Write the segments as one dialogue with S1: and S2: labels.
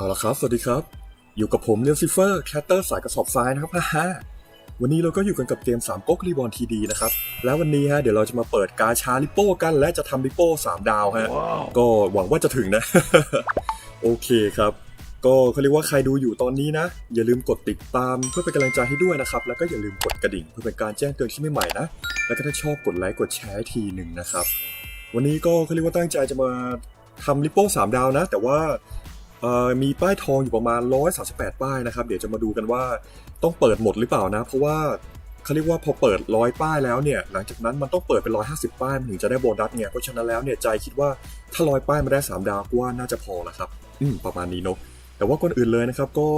S1: เอาละครับ สวัสดีครับ อยู่กับผมเลียซิเฟอร์แคตเตอร์สายกระสอบทรายนะครับฮ่าฮ่าวันนี้เราก็อยู่กันกับเกม3ก๊กรีบอลทีดีนะครับ แล้ววันนี้ฮะเดี๋ยวเราจะมาเปิดกาชาลิโป้กัน และจะทำลิโป้3ดาวฮะ ก็หวังว่าจะถึงนะ โอเคครับ ก็เขาเรียกว่าใครดูอยู่ตอนนี้นะ อย่าลืมกดติดตามเพื่อเป็นกำลังใจให้ด้วยนะครับ แล้วก็อย่าลืมกดกระดิ่งเพื่อเป็นการแจ้งเตือนคลิปใหม่ๆนะ แล้วก็ถ้าชอบกดไลค์กดแชร์ให้ทีหนึ่งนะครับ วันนี้ก็เขาเรียกว่าตั้งใจจะมาทำลิโป้สามดาวนะ แต่ว่าเอ่อ มีป้ายทองอยู่ประมาณ 138 ป้ายนะครับ เดี๋ยวจะมาดูกันว่าต้องเปิดหมดหรือเปล่านะ เพราะว่าเขาเรียกว่าพอเปิดร้อยป้ายแล้วเนี่ย หลังจากนั้นมันต้องเปิดเป็น150ป้ายมันถึงจะได้โบนัสเนี่ยเพราะฉะนั้นแล้วเนี่ยใจคิดว่าถ้าร้อยป้ายมาได้สามดาวกว่าน่าจะพอแล้วครับ อืมประมาณนี้เนาะแต่ว่าก่อนอื่นเลยนะครับ ก็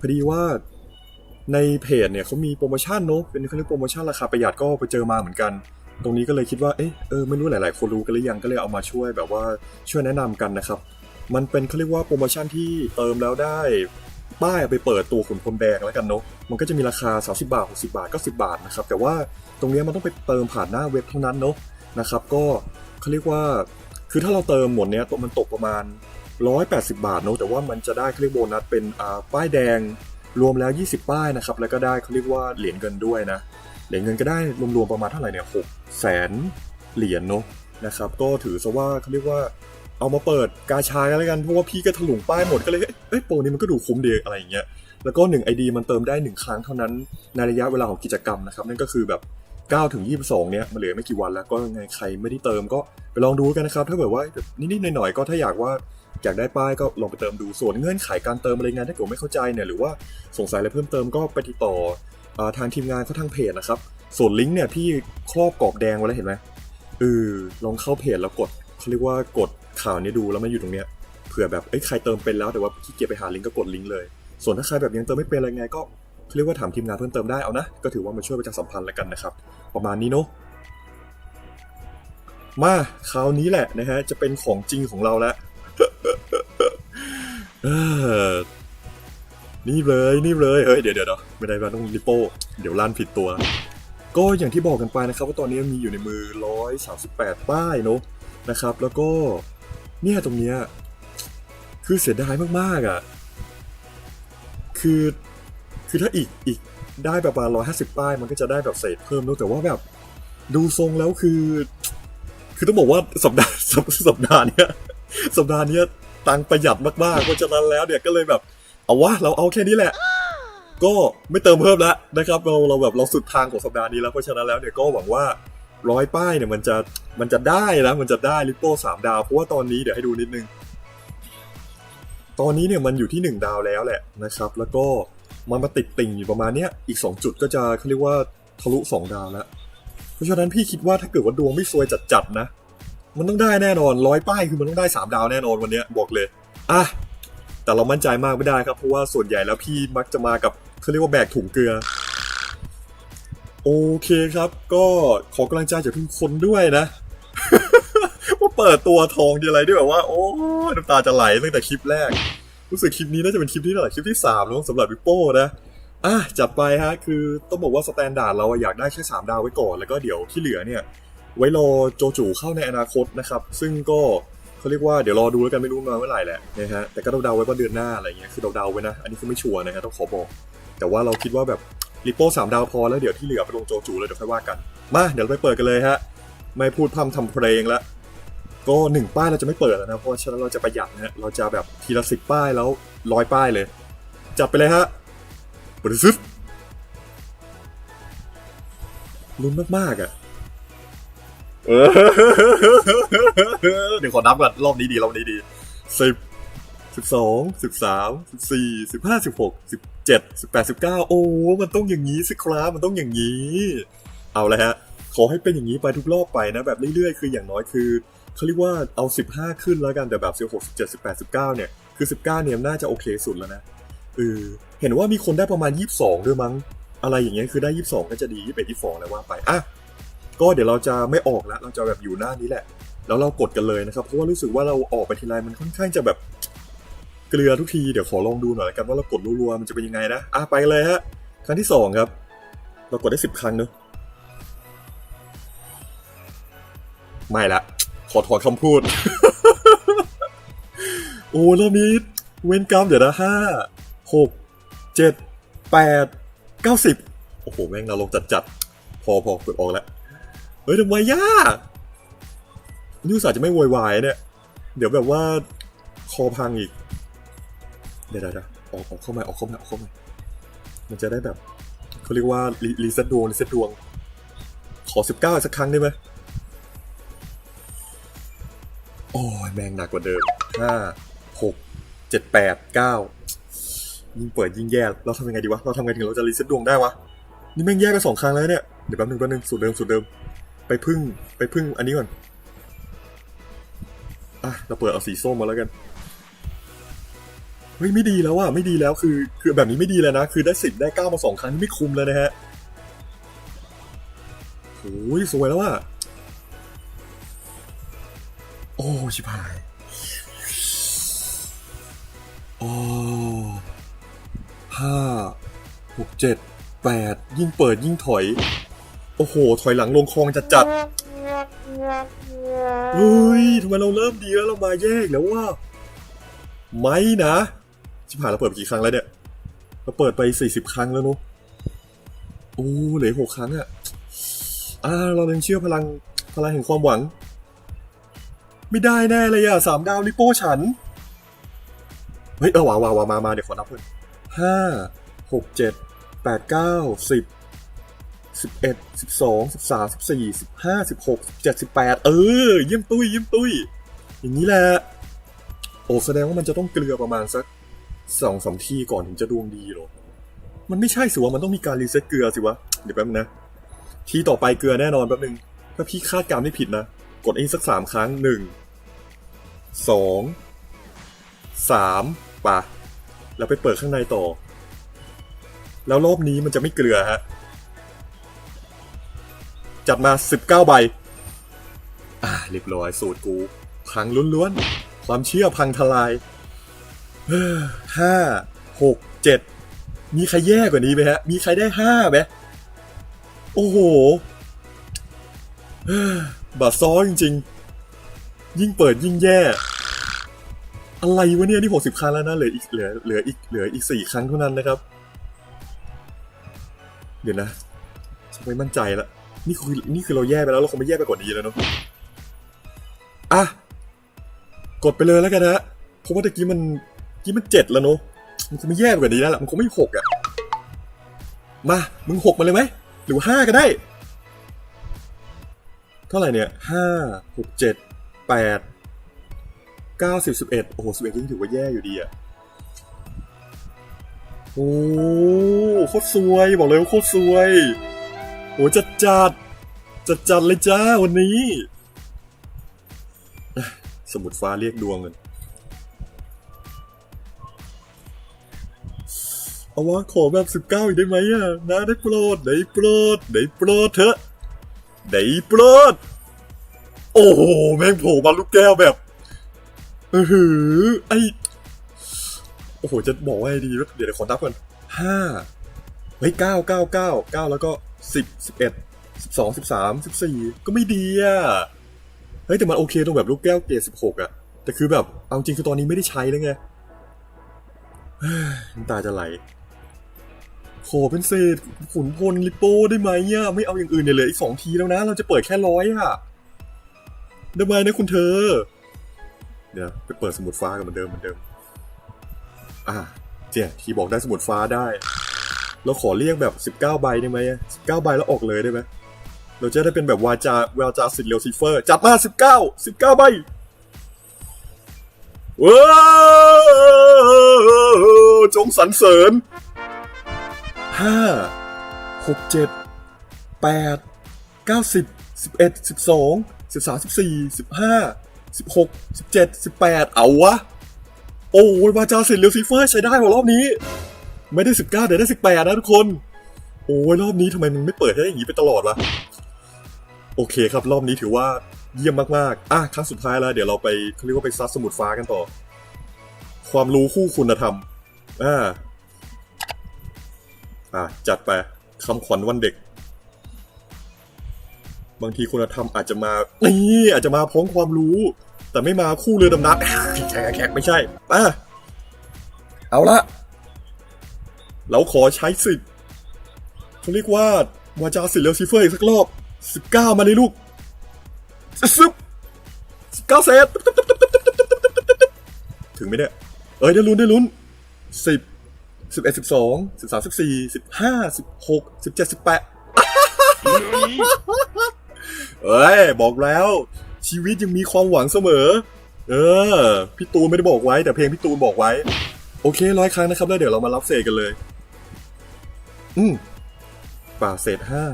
S1: พอดีว่าในเพจเนี่ยเขามีโปรโมชั่นเนาะเป็นเขาเรียกโปรโมชั่นราคาประหยัดก็ไปเจอมาเหมือนกัน ตรงนี้ก็เลยคิดว่าเอ๊ะเออไม่รู้หลาย ๆ คนรู้กันหรือยังก็เลยเอามาช่วยแบบว่าช่วยแนะนำกันนะครับ มันเป็นเขาเรียกว่าโปรโมชั่นที่เติมแล้วได้ป้ายไปเปิดตัวขุนพลแดงแล้วกันเนาะมันก็จะมีราคา 30 บาท 60 บาท 90 บาทนะครับ แต่ว่าตรงนี้มันต้องไปเติมผ่านหน้าเว็บเท่านั้นเนาะนะครับ ก็เขาเรียกว่า คือถ้าเราเติมหมดเนี้ยตัวมันตกประมาณ 180 บาทเนาะแต่ว่ามันจะได้เขาเรียกโบนัสเป็นป้ายแดงรวมแล้ว 20 ป้ายนะครับ แล้วก็ได้เขาเรียกว่าเหรียญเงินด้วยนะ เหรียญเงินก็ได้รวมๆประมาณเท่าไหร่เนี่ยหกแสนเหรียญเนาะนะครับ ก็ถือซะว่าเขาเรียกว่า เอามาเปิดกาชากันแล้วกันเพราะว่าพี่ก็ถลุงป้ายหมดก็เลยเอ้ยโปรนี้มันก็ดูคุ้มดีอะไรอย่างเงี้ยแล้วก็1 ID มันเติมได้ 1 ครั้งเท่านั้นในระยะเวลาของกิจกรรมนะครับนั่นก็คือแบบ9ถึง22 เนี่ยมันเหลือไม่กี่วันแล้วก็ยังไงใครไม่ได้เติมก็ไปลองดูกันนะครับ ถ้าแบบว่านิดๆหน่อยๆก็ถ้าอยากว่าอยากได้ป้ายก็ลองไปเติมดูส่วนเงื่อนไขการเติมอะไรเงี้ยถ้าเกิดไม่เข้าใจเนี่ยหรือว่าสงสัยอะไรเพิ่มเติมก็ไปติดต่ออทางทีมงานเขาทางเพจนะครับ ส่วนลิงก์เนี่ยพี่ครอบกรอบแดงไว้แล้วเห็นไหมเออลองเข้าเพจแล้วกดเขาเรียกว่ากด ข่าวนี้ดูแล้วมันอยู่ตรงเนี้ยเผื่อแบบเอ้ยใครเติมเป็นแล้วแต่ว่าขี้เกียจไปหาลิงก์ก็กดลิงก์เลย ส่วนถ้าใครแบบยังเติมไม่เป็นอะไรไงก็เรียกว่าถามทีมงานเพิ่มเติมได้เอานะก็ถือว่ามาช่วยประชาสัมพันธ์แล้วกันนะครับ ประมาณนี้เนาะมาคราวนี้แหละนะฮะจะเป็นของจริงของเราแล้วนี่เลยนี่เลยเฮ้ยเดี๋ยวเดี๋ยวเดี๋ยวไม่ได้ว่าต้องริโป้เดี๋ยวลั่นผิดตัว ก็อย่างที่บอกกันไปนะครับว่าตอนนี้มีอยู่ในมือ 138 ป้ายเนอะนะครับ แล้วก็ เนี่ยตรงเนี้ยคือเสียดายมากๆอะ คือคือถ้าอีกอีกได้แบบประมาณ150ป้ายมันก็จะได้แบบเศษเพิ่มเนอะแต่ว่าแบบ ดูทรงแล้วคือ คือต้องบอกว่าสัปดาห์สัปสัปดาห์เนี้ยสัปดาห์เนี้ยตังประหยัดมากๆเพราะฉะนั้นแล้วเนี่ยก็เลยแบบ เอาวะเราเอาแค่นี้แหละ ก็ไม่เติมเพิ่มแล้วนะครับ เราเราแบบเราสุดทางของสัปดาห์นี้แล้วเพราะฉะนั้นแล้วเนี่ยก็หวังว่า ร้อยป้ายเนี่ยมันจะมันจะได้นะมันจะได้ลิปโป้สามดาว เพราะว่าตอนนี้เดี๋ยวให้ดูนิดนึง ตอนนี้เนี่ยมันอยู่ที่หนึ่งดาวแล้วแหละนะครับ แล้วก็มันมาติดติ่งอยู่ประมาณเนี้ยอีกสองจุดก็จะเขาเรียกว่าทะลุสองดาวแล้วเพราะฉะนั้นพี่คิดว่าถ้าเกิดว่าดวงไม่ซวยจัดๆนะ มันต้องได้แน่นอนร้อยป้ายคือมันต้องได้สามดาวแน่นอนวันเนี้ยบอกเลยอะแต่เรามั่นใจมากไม่ได้ครับเพราะว่าส่วนใหญ่แล้วพี่มักจะมากับเขาเรียกว่าแบกถุงเกลือ โอเคครับ ก็ขอกำลังใจจากทุกคนด้วยนะว่าเปิดตัวทองดีอะไรด้วยแบบว่า โอ้น้ำตาจะไหลตั้งแต่คลิปแรก รู้สึกคลิปนี้น่าจะเป็นคลิปที่เท่าไหร่คลิปที่สามแล้วสำหรับวิโป้นะอะจัดไปฮะคือต้องบอกว่าสแตนดาร์ดเราอยากได้แค่สามดาวไว้ก่อนแล้วก็เดี๋ยวที่เหลือเนี่ย ไว้รอโจจูเข้าในอนาคตนะครับ ซึ่งก็เขาเรียกว่าเดี๋ยวรอดูแล้วกันไม่รู้มาเมื่อไหร่แหละนะฮะแต่ก็เดาๆไว้ว่าเดือนหน้าอะไรเงี้ยคือเดาๆไว้นะ อันนี้คือไม่ชัวร์นะฮะต้องขอบอก แต่ว่าเราคิดว่าแบบ ริโป้สามดาวพอแล้วเดี๋ยวที่เหลือไปลงโจจูเลยเดี๋ยวค่อยว่ากัน มาเดี๋ยวไปเปิดกันเลยฮะ ไม่พูดพร่ำทำเพลงละก็หนึ่งป้ายเราจะไม่เปิดแล้วนะ เพราะฉะนั้นเราจะประหยัดนะเราจะแบบทีละสิบป้ายแล้วร้อยป้ายเลย จัดไปเลยฮะบริสุทธิ์ลุ้นมากๆอะเออเดี๋ยวขอนับก่อนรอบนี้ดีรอบนี้ดีสิบ สิบสองสิบสามสิบสี่สิบห้าสิบหกสิบเจ็ดสิบแปดสิบเก้าโอ้มันต้องอย่างนี้สิครับมันต้องอย่างนี้ เอาละฮะขอให้เป็นอย่างนี้ไปทุกรอบไปนะแบบเรื่อยๆคืออย่างน้อยคือเขาเรียกว่าเอาสิบห้าขึ้นแล้วกันแต่แบบสิบหกสิบเจ็ดสิบแปดสิบเก้าเนี่ยคือสิบเก้าเนี่ยน่าจะโอเคสุดแล้วนะเออเห็นว่ามีคนได้ประมาณยี่สิบสองด้วยมั้ง อะไรอย่างเงี้ยคือได้ยี่สิบสองก็จะดียี่สิบเอ็ดยี่สิบสองอะไรว่าไปอะก็เดี๋ยวเราจะไม่ออกแล้วเราจะแบบอยู่หน้านี้แหละ แล้วเรากดกันเลยนะครับเพราะว่ารู้สึกว่าเราออกไปทีไรมันค่อนข้างจะแบบ เกลือทุกที เดี๋ยวขอลองดูหน่อยกันว่าเรากดรัวๆมันจะเป็นยังไงนะ อะไปเลยฮะ ครั้งที่สองครับ เรากดได้สิบครั้งเนอะไม่ละ ขอถอนคำพูด โอ้รอบนี้เว้นกรรมเดี๋ยวนะห้าหกเจ็ดแปดเก้าสิบโอ้โห แม่งนรกจัดจัดพอพอกดออกแล้ว เฮ้ยทำไมยากนี่อุตส่าห์จะไม่โวยวายเนี่ย เดี๋ยวแบบว่าคอพังอีก ดี๋ยวเดี๋ยวออกออกเข้ามาออกเข้ามาออกเข้ามามันจะได้แบบเขาเรียกว่ารีเซ็ตดวงรีเซ็ตดวง ขอสิบเก้าสักครั้งได้ไหมโอ้ยแม่งหนักกว่าเดิมห้าหกเจ็ดแปดเก้ายิ่งเปิดยิ่งแย่ เราทำยังไงดีวะ เราทำไงถึงเราจะรีเซ็ตดวงได้วะ นี่แม่งแย่ไปสองครั้งแล้วเนี่ย เดี๋ยวแป๊บนึงแป๊บนึงสูตรเดิมสูตรเดิม ไปพึ่งไปพึ่งอันนี้ก่อน อะ เราเปิดเอาสีส้มมาแล้วกัน ฮ้ยไม่ดีแล้วอะไม่ดีแล้วคือ คือแบบนี้ไม่ดีแล้วนะ คือได้สิบได้เก้ามาสองครั้งนี่ไม่คุ้มเลยนะฮะโอ้ยสวยแล้วอะโอ้ชิบหายโอ้ห้าหกเจ็ดแปดยิ่งเปิดยิ่งถอย โอ้โห ถอยหลังลงคลองจัดจัดเฮ้ยทำไมเราเริ่มดีแล้วเรามาแยกแล้วว่า ไม่นะ ชิบหายเราเปิดไปกี่ครั้งแล้วเนี่ยเราเปิดไปสี่สิบครั้งแล้วเนอะโอ้เหลือหกครั้งอะอ่าเรายังเชื่อพลังพลังแห่งความหวัง ไม่ได้แน่เลยอะสามดาวลิโป้ฉัน เฮ้ย เออว้าวว้าวมามาเดี๋ยวขอนับเพื่อนห้าหกเจ็ดแปดเก้าสิบสิบเอ็ดสิบสองสิบสามสิบสี่สิบห้าสิบหกสิบเจ็ดสิบแปดเออ เยี่ยมตุ้ยเยี่ยมตุ้ย อย่างนี้แหละ โอ้แสดงว่ามันจะต้องเกลือประมาณสัก สองสามที่ก่อนถึงจะดวงดีหรอ มันไม่ใช่สิวะ มันต้องมีการรีเซ็ตเกลือสิวะ เดี๋ยวแป๊บนึงนะทีต่อไปเกลือแน่นอนแป๊บนึง ถ้าพี่คาดการไม่ผิดนะ กดอีกสักสามครั้งหนึ่งสองสามป่ะ แล้วไปเปิดข้างในต่อ แล้วรอบนี้มันจะไม่เกลือฮะ จัดมาสิบเก้าใบ อ่าเรียบร้อยสูตรกู พังล้วนๆ ความเชื่อพังทลาย ห้าหกเจ็ดมีใครแย่กว่านี้ไหมฮะ มีใครได้ห้าไหมโอ้โหเฮ้อบาดซ้อจริงๆ ยิ่งเปิดยิ่งแย่ อะไรวะเนี่ย นี่หกสิบครั้งแล้วนะ เหลืออีกเหลือเหลืออีกเหลืออีกสี่ครั้งเท่านั้นนะครับ เดี๋ยวนะไม่มั่นใจละนี่คือนี่คือเราแย่ไปแล้ว เราคงไม่แย่ไปกว่านี้แล้วเนาะอะ กดไปเลยแล้วกันนะเพราะว่าตะกี้มัน กี้มันเจ็ดแล้วเนอะมันคงไม่แย่กว่านี้แล้วล่ะมันคงไม่หกอะ มา มึงหกมาเลยไหม หรือห้าก็ได้ เท่าไหร่เนี่ยห้าหกเจ็ดแปดเก้าสิบสิบเอ็ดโอ้โหสิบเอ็ดยังถือว่าแย่อยู่ดีอะ โอ้โคตรซวย บอกเลยว่าโคตรซวย โอ้จัดจัดจัดจัดเลยจ้าวันนี้ สมุดฟ้าเรียกดวงเงิน เอาวะขอแบบสิบเก้าอีกได้ไหมอะนะได้โปรดได้โปรดได้โปรดเถอะได้โปรด โอ้โหแม่งโผล่มาลูกแก้วแบบเออหือไอโอ้โหจะบอกว่าไงดีวะเดี๋ยวเดี๋ยวขอนับก่อนห้าเฮ้ยเก้าเก้าเก้าเก้าแล้วก็สิบสิบเอ็ดสิบสองสิบสามสิบสี่ก็ไม่ดีอะเฮ้ยแต่มันโอเคตรงแบบลูกแก้วเกรดสิบหกอะแต่คือแบบเอาจริงคือตอนนี้ไม่ได้ใช้แล้วไงน้ำตาจะไหล ขอเป็นเศษขุนพลลิปโป้ได้ไหมอะไม่เอาอย่างอื่นเนี่ยเหลืออีกสองทีแล้วนะ เราจะเปิดแค่ร้อยอะได้ไหมนะคุณเธอ เดี๋ยวไปเปิดสมุดฟ้ากันเหมือนเดิมเหมือนเดิม อะเจ๊ที่บอกได้สมุดฟ้าได้เราขอเรียกแบบสิบเก้าใบได้ไหมสิบเก้าใบแล้วออกเลยได้ไหมเราจะได้เป็นแบบวาจาวาจาสิทธิ์เลียวซิเฟอร์ จัดมาสิบเก้าสิบเก้าใบว้าจงสรรเสริญ ห้าหกเจ็ดแปดเก้าสิบสิบเอ็ดสิบสองสิบสามสิบสี่สิบห้าสิบหกสิบเจ็ดสิบแปดเอาวะ โอ้ยวาจาสิทธิ์เลียวซิเฟอร์ใช้ได้กว่ารอบนี้ ไม่ได้สิบเก้าเดี๋ยวได้สิบแปดนะทุกคน โอ้ยรอบนี้ทำไมมันไม่เปิดให้อย่างนี้ไปตลอดวะโอเคครับรอบนี้ถือว่าเยี่ยมมากๆ อะครั้งสุดท้ายแล้ว เดี๋ยวเราไปเขาเรียกว่าไปซัดสมุดฟ้ากันต่อ ความรู้คู่คุณธรรม อ่า อะจัดไปคำขวัญวันเด็ก บางทีคุณธรรมอาจจะมานี่อาจจะมาพร้อมความรู้ แต่ไม่มาคู่เรือดำน้ำแขกแขกไม่ใช่อะเอาละเราขอใช้สิทธิ์เขาเรียกว่าวาจาสิทธิ์เลวซิเฟอร์อีกสักรอบสิบเก้ามาเลยลูกซึบสิบเก้าเซตถึงไมเนี่ยเอ้ยได้ลุ้นได้ลุ้นสิบ สิบเอ็ดสิบสองสิบสามสิบสี่สิบห้าสิบหกสิบเจ็ดสิบแปดเอ้ย บอกแล้ว ชีวิตยังมีความหวังเสมอ เออ พี่ตูนไม่ได้บอกไว้ แต่เพลงพี่ตูนบอกไว้ โอเคร้อยครั้งนะครับ แล้วเดี๋ยวเรามารับเศษกันเลย อืมป่าเศษห้า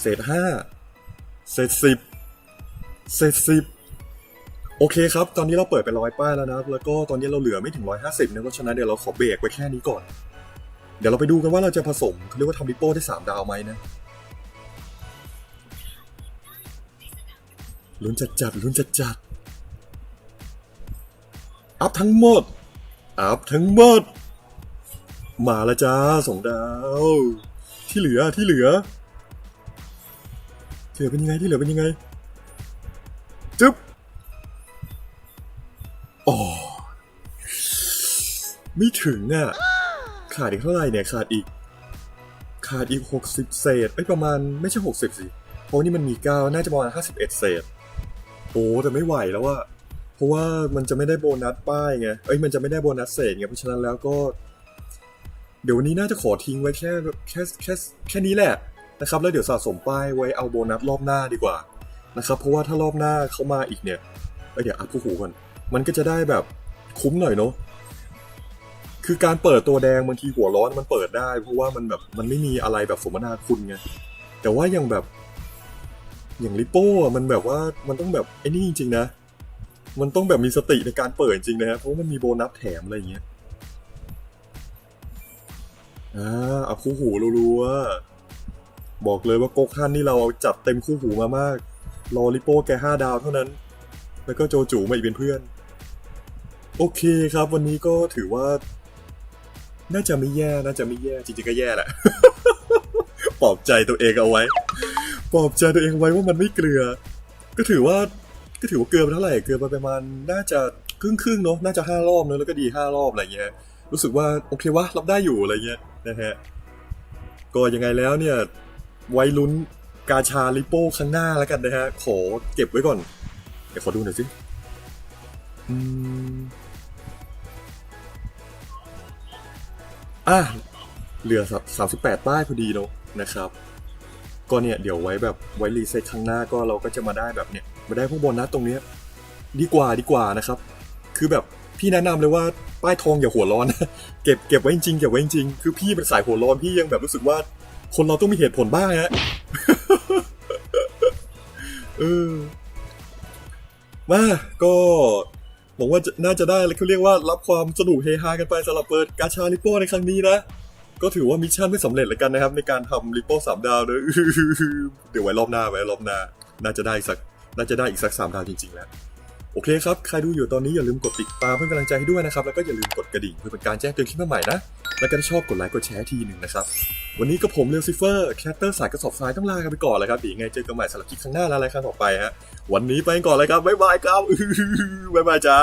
S1: เศษห้าเศษสิบเศษสิบ โอเคครับ ตอนนี้เราเปิดไปร้อยป้ายแล้วนะ แล้วก็ตอนนี้เราเหลือไม่ถึงร้อยห้าสิบนะเพราะฉะนั้นเดี๋ยวเราขอเบรกไว้แค่นี้ก่อน เดี๋ยวเราไปดูกันว่าเราจะผสมเขาเรียกว่าทำริปโป้ได้สามดาวไหมนะลุ้นจัดจัดลุ้นจัดจัดอัพทั้งหมด อัพทั้งหมด มาล้วจ้าสองดาว ที่เหลือที่เหลือที่เหลือเป็นยังไงที่เหลือเป็นยังไงจึ๊บ ไม่ถึงอะ ขาดอีกเท่าไหร่เนี่ย ขาดอีก ขาดอีกหกสิบเศษเอ้ประมาณไม่ใช่หกสิบสิ เพราะนี่มันมีเก้าน่าจะประมาณห้าสิบเอ็ดเศษ โอ้แต่ไม่ไหวแล้วอะเพราะว่ามันจะไม่ได้โบนัสป้ายไง เอ้ยมันจะไม่ได้โบนัสเศษไง เพราะฉะนั้นแล้วก็ เดี๋ยววันนี้น่าจะขอทิ้งไว้แค่แค่แค่แค่นี้แหละนะครับ แล้วเดี๋ยวสะสมป้ายไว้เอาโบนัสรอบหน้าดีกว่านะครับ เพราะว่าถ้ารอบหน้าเข้ามาอีกเนี่ยเอ้ยเดี๋ยวอัพคู่หูก่อน มันก็จะได้แบบคุ้มหน่อยเนาะ คือการเปิดตัวแดงบางทีหัวร้อนมันเปิดได้ เพราะว่ามันแบบมันไม่มีอะไรแบบสมนาคุณไงแต่ว่าอย่างแบบ อย่างลิโป้อะมันแบบว่ามันต้องแบบไอ้นี่จริงๆนะ มันต้องแบบมีสติในการเปิดจริงนะฮะเพราะมันมีโบนัสแถมอะไรอย่างเงี้ยอ่าเอาคู่หูรัวๆบอกเลยว่าโกคันนี่เราเอาจัดเต็มคู่หูมามาก รอลิโป้แกห้าดาวเท่านั้น แล้วก็โจจูมาอีกเป็นเพื่อน โอเคครับ วันนี้ก็ถือว่า น่าจะไม่แย่น่าจะไม่แย่จริงๆก็แย่แหละปลอบใจตัวเองเอาไว้ปลอบใจตัวเองไว้ว่ามันไม่เกลือ ก็ถือว่าก็ถือว่าเกลือไปเท่าไหร่เกลือไปประมาณน่าจะครึ่งครึ่งๆเนาะน่าจะห้ารอบเนอะแล้วก็ดีห้ารอบอะไรเงี้ยรู้สึกว่าโอเควะรับได้อยู่อะไรเงี้ยนะฮะก็ยังไงแล้วเนี่ยไว้ลุ้นกาชาลิโป้ข้างหน้าแล้วกันนะฮะขอเก็บไว้ก่อนเดี๋ยวขอดูหน่อยสิอืม อะเหลือสามสิบแปดป้ายพอดีเนอะนะครับ ก็เนี่ยเดี๋ยวไว้แบบไว้รีเซ็ตครั้งหน้าก็เราก็จะมาได้แบบเนี่ยมาได้พวกโบนัสตรงเนี้ยดีกว่าดีกว่านะครับ คือแบบพี่แนะนำเลยว่าป้ายทองอย่าหัวร้อนเก็บเก็บไว้จริงเก็บไว้จริงคือพี่เป็นสายหัวร้อนพี่ยังแบบรู้สึกว่า คนเราต้องมีเหตุผลบ้างฮะเออมาก็ หวังว่าน่าจะได้แล้วเขาเรียกว่ารับความสนุกเฮฮากันไปสำหรับเปิดกาชาลิโป้ในครั้งนี้นะ ก็ถือว่ามิชชั่นไม่สำเร็จแล้วกันนะครับ ในการทำริปโป้สามดาวเนะเดี๋ยวไว้รอบหน้าไว้รอบหน้า น่าจะได้สักน่าจะได้อีกสักสามดาวจริงๆแล้วโอเคครับ ใครดูอยู่ตอนนี้อย่าลืมกดติดตามเพื่อกำลังใจให้ด้วยนะครับ แล้วก็อย่าลืมกดกระดิ่งเพื่อเป็นการแจ้งเตือนคลิปใหม่นะ แล้วก็ถ้าชอบกดไลค์กดแชร์ทีหนึ่งนะครับ วันนี้ก็ผมเลวซิเฟอร์แคตเตอร์สายกระสอบทรายต้องลากันไปก่อนเลยครับเดี๋ยวยังไงเจอกันใหม่สำหรับคลิปข้างหน้าและรายการต่อไปฮะวันนี้ไปก่อนเลยครับบ๊ายบายครับบ๊ายบายจ้า